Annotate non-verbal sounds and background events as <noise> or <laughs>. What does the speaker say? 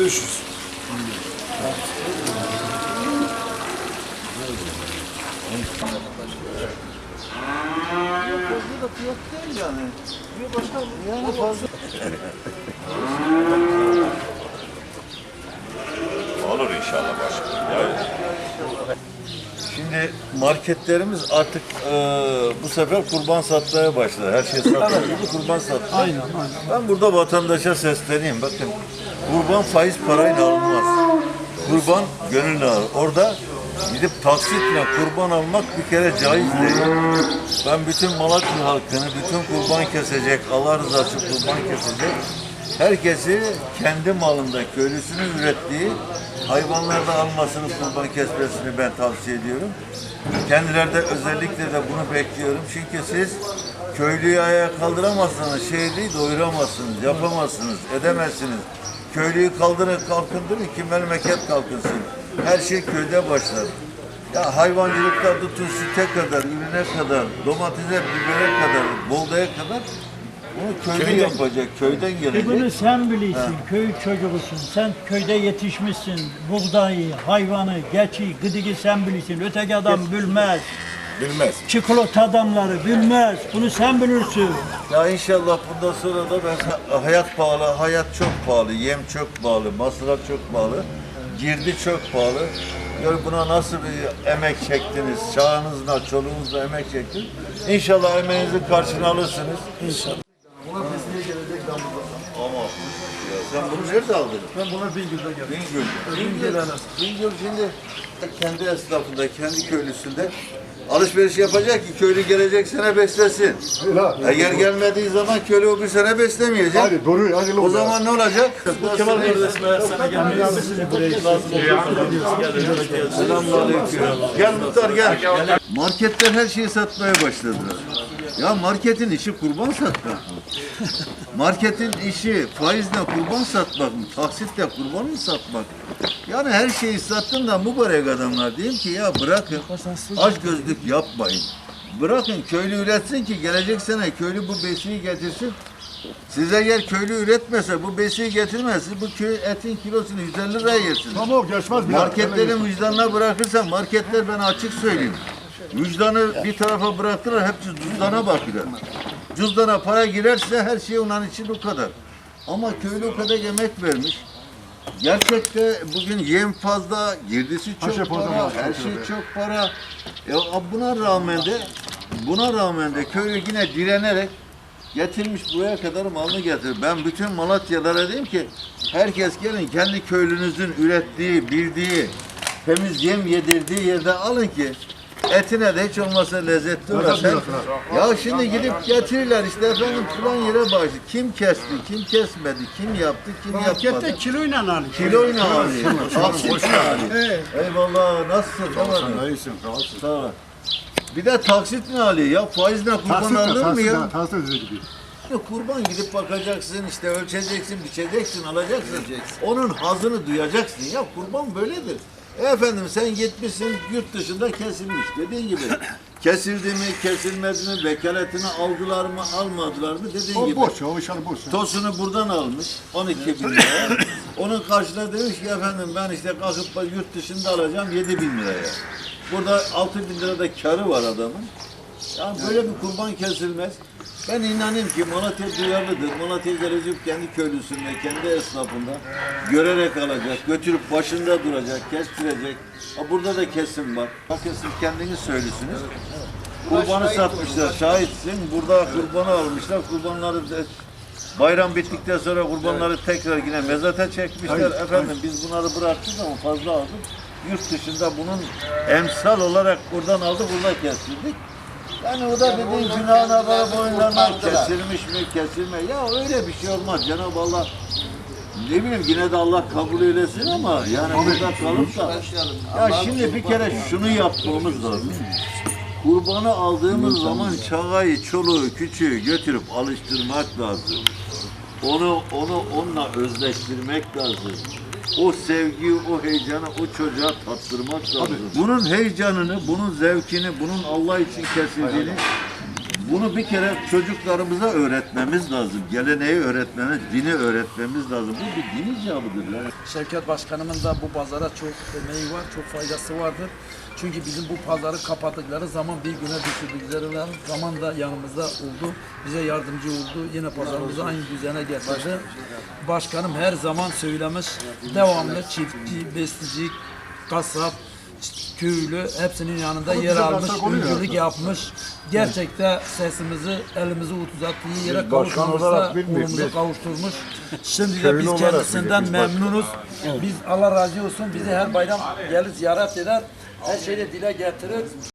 1500. Fazla da fiyat değil yani. Bir başka yani fazla. Olur inşallah başkanım. Yani Şimdi marketlerimiz artık e, bu sefer kurban satmaya başladı. Her şey satılıyor. kurban satıyor. Aynen, aynen. Ben burada vatandaşa sesleneyim. Bakın kurban faiz parayla alınmaz. Kurban gönül alır. Orada gidip taksitle kurban almak bir kere caiz değil. Ben bütün Malatya halkını, bütün kurban kesecek, Allah rızası kurban kesecek, herkesi kendi malında köylüsünün ürettiği hayvanlarda almasını, kurban kesmesini ben tavsiye ediyorum. Kendileri de özellikle de bunu bekliyorum. Çünkü siz köylüyü ayağa kaldıramazsınız, şehri doyuramazsınız, yapamazsınız, edemezsiniz. Köylüyü kaldırın, kalkındırın ki memleket kalkınsın. Her şey köyde başlar. Ya hayvancılıkta tutun süte kadar, ürüne kadar, domatese, bibere kadar, buğdaya kadar bunu köylü yapacak, köyden E gelecek. bunu sen bilirsin, köy çocuğusun. Sen köyde yetişmişsin. Buğdayı, hayvanı, geçi, gıdıgı sen bilirsin. Öteki adam bilmez. Bilmez. Çikolata adamları bilmez. Bunu sen bilirsin. Ya inşallah bundan sonra da ben <laughs> hayat pahalı, hayat çok pahalı, yem çok pahalı, masraf çok pahalı, girdi çok pahalı. Yani buna nasıl bir emek çektiniz, çağınızla, çoluğunuzla emek çektiniz. İnşallah emeğinizin karşılığını alırsınız. İnşallah. Ama ya sen bunu nerede aldın? Ben buna Bingöl'de geldim. Bingöl. Bingöl, Bingöl şimdi kendi esnafında, kendi köylüsünde alışveriş yapacak ki köylü gelecek sene beslesin. Eğer gelmediği zaman köylü o bir sene beslemeyecek. Hadi doğru hayırlı O zaman ne olacak? Kemal kardeşim her sene gelmeyiz. Selamünaleyküm. Gel muhtar gel. Marketler her şeyi satmaya başladılar. Ya marketin işi kurban satmak mı? Marketin işi faizle kurban satmak mı? Taksitle kurban mı satmak? Yani her şeyi sattın da mübarek adamlar diyeyim ki ya bırakın aç gözlük yapmayın. Bırakın köylü üretsin ki gelecek sene köylü bu besiyi getirsin. Size eğer köylü üretmese, bu besiyi getirmezse bu köy etin kilosunu 150 liraya yersiniz. Tamam geçmez. Marketlerin vicdanına bırakırsan marketler ben açık söyleyeyim. Vicdanı bir tarafa bıraktılar hepsi cüzdana bakıyor. Cüzdana para girerse her şey onun için o kadar. Ama köylü o kadar emek vermiş. Gerçekte bugün yem fazla, girdisi çok şey fazla para, var, her çok şey çok para. Ya buna rağmen de buna rağmen de köylü yine direnerek getirmiş buraya kadar malını getir. Ben bütün Malatyalara diyeyim ki herkes gelin kendi köylünüzün ürettiği, bildiği, temiz yem yedirdiği yerde alın ki etine de hiç olmazsa lezzetli biliyorsun Ya şimdi gidip getirirler işte efendim falan yere başlı. Kim kesti, kim kesmedi, kim yaptı, kim yapmadı. kiloyla alıyor. Kiloyla alıyor. Taksitle alıyor. Eyvallah nasılsın? Tamam. Sen iyisin sağ ol. Bir de taksit mi alıyor ya? Faizle kurban alınır mı ya? Tahsil gibi. Ya Kurban gidip bakacaksın, işte ölçeceksin, biçeceksin, alacaksın. Onun hazını duyacaksın. Ya kurban böyledir. Efendim sen gitmişsin yurt dışında kesilmiş. Dediğin gibi kesildi mi, kesilmedi mi, vekaletini aldılar mı, almadılar mı dediğin O gibi. boş o işler boş. Tosunu buradan almış 12 bin liraya. Onun karşılığında demiş ki efendim ben işte kalkıp da yurt dışında alacağım 7 bin liraya. Burada 6 bin lirada karı var adamın. Yani böyle bir kurban kesilmez. Ben inanayım ki Malatya duyarlıdır. Malatya gelecek kendi köylüsünde, kendi esnafında görerek alacak, götürüp başında duracak, kestirecek. Ha, burada da kesim var. Bakın siz kendiniz söylüsünüz. Kurbanı satmışlar, şahitsin. Burada kurbanı almışlar. Kurbanları da bayram bittikten sonra kurbanları tekrar yine mezata çekmişler. Efendim biz bunları bıraktık ama fazla aldık. Yurt dışında bunun emsal olarak buradan aldık, burada kestirdik. Yani o da dediğin günahına böyle boyunlarına kesilmiş mi, kesilme. Ya öyle bir şey olmaz. Cenab-ı Allah ne bileyim yine de Allah kabul eylesin ama yani burada kalıp da ya şimdi bir kere şunu yapmamız lazım. Kurbanı aldığımız zaman çağayı, çoluğu, küçüğü götürüp alıştırmak lazım. Onu onu onunla özleştirmek lazım. O sevgiyi, o heyecanı o çocuğa tattırmak lazım. Bunun heyecanını, bunun zevkini, bunun Allah için kesildiğini bunu bir kere çocuklarımıza öğretmemiz lazım. Geleneği öğretmemiz, dini öğretmemiz lazım. Bu bir din icabıdır. ya. Şevket Başkanımın da bu pazara çok emeği var, çok faydası vardır. Çünkü bizim bu pazarı kapattıkları zaman bir güne düşürdükleri zaman da yanımızda oldu. Bize yardımcı oldu. Yine pazarımızı aynı düzene getirdi. Başkanım her zaman söylemiş, devamlı çiftçi, bestici, kasap, köylü hepsinin yanında yer güzel almış, destek oluyor öncülük zaten. yapmış. Gerçekten sesimizi, elimizi uzattığı yere başkan kavuşmamıza olarak biz- kavuşturmuş. Şimdi de Köylü biz olarak kendisinden biliyoruz, biz memnunuz. Biz Allah razı olsun bizi her bayram gelir ziyaret eder. Her şeyi de dile getirir.